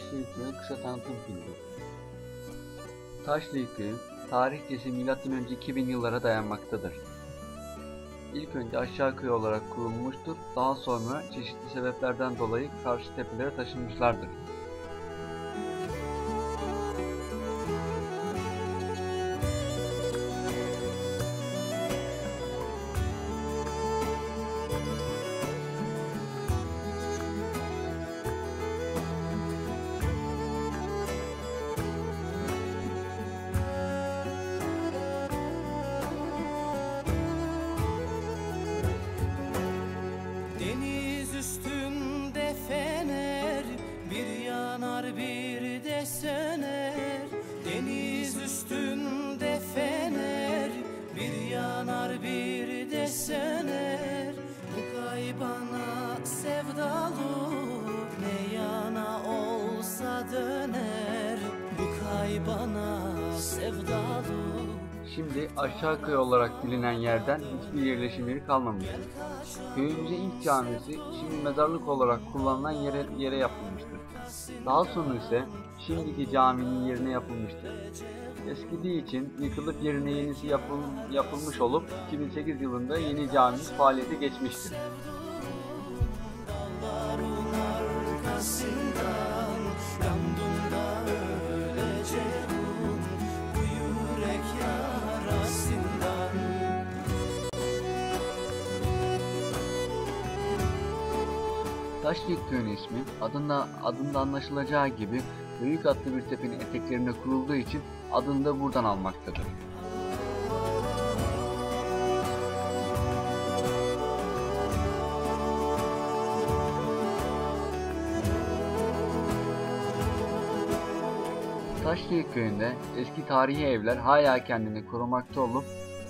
Taşlığı Köyü kısa tanıtım filmi. Taşlığı Köyü, tarihçesi M.Ö. 2000 yıllara dayanmaktadır. İlk önce aşağı köy olarak kurulmuştur, daha sonra çeşitli sebeplerden dolayı karşı tepelere taşınmışlardır. Yanar bir de söner Bu kaybana sevdalı Ne yana olsa döner. Bu kaybana sevdalı Şimdi aşağı köy olarak bilinen yerden hiçbir yerleşim yeri kalmamıştır. Köyümüzün ilk camisi şimdi mezarlık olarak kullanılan yere, yere yapılmıştır. Daha sonra ise şimdiki caminin yerine yapılmıştır. Eskidiği için yıkılıp yerine yenisi yapıl- yapılmış olup 2008 yılında yeni camimiz faaliyete geçmiştir. Taşlık köyün ismi adında, adında anlaşılacağı gibi büyük atlı bir tepenin eteklerinde kurulduğu için adını da buradan almaktadır. Taşlık köyünde eski tarihi evler hala kendini korumakta olup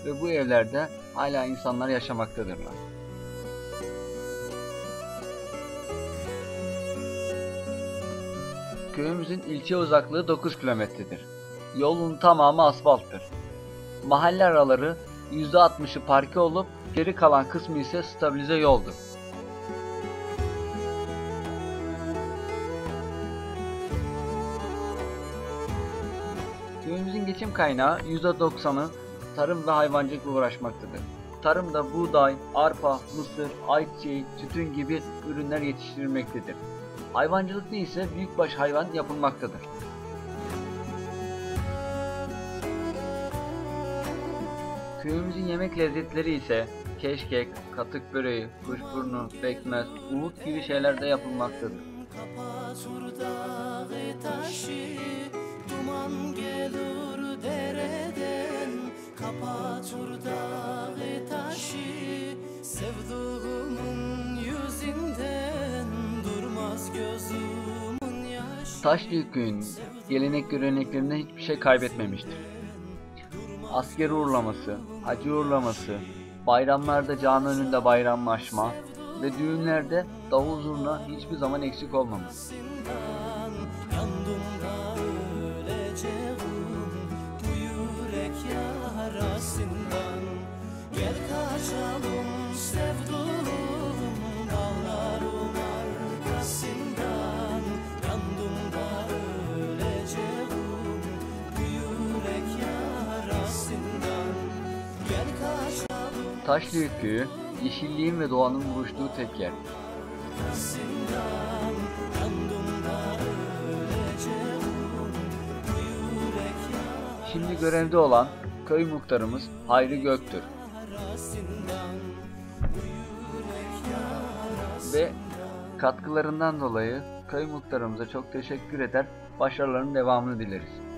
ve bu evlerde hala insanlar yaşamaktadırlar. Köyümüzün ilçe uzaklığı 9 kilometredir. Yolun tamamı asfalttır. Mahalle araları %60'ı parke olup geri kalan kısmı ise stabilize yoldur. Köyümüzün geçim kaynağı %90'ı tarım ve hayvancılıkla uğraşmaktadır. Tarımda buğday, arpa, mısır, ayçiçeği, tütün gibi ürünler yetiştirilmektedir. Hayvancılıkta ise büyükbaş hayvan yapılmaktadır. Köyümüzün yemek lezzetleri ise keşkek, katık böreği, kuşburnu, pekmez, umut gibi şeyler de yapılmaktadır. Kapatır dağı taşı Duman yaşı Taşlık köyünün gelenek göreneklerinden hiçbir şey kaybetmemiştir. Asker uğurlaması, hacı uğurlaması, bayramlarda cami önünde bayramlaşma ve düğünlerde davul zurna hiçbir zaman eksik olmamış. Gel kaçalım Taşlık köyü, yeşilliğin ve doğanın buluştuğu tek yer. Şimdi görevde olan köy muhtarımız Hayri Göktür ve katkılarından dolayı köy muhtarımıza çok teşekkür eder, başarılarının devamını dileriz.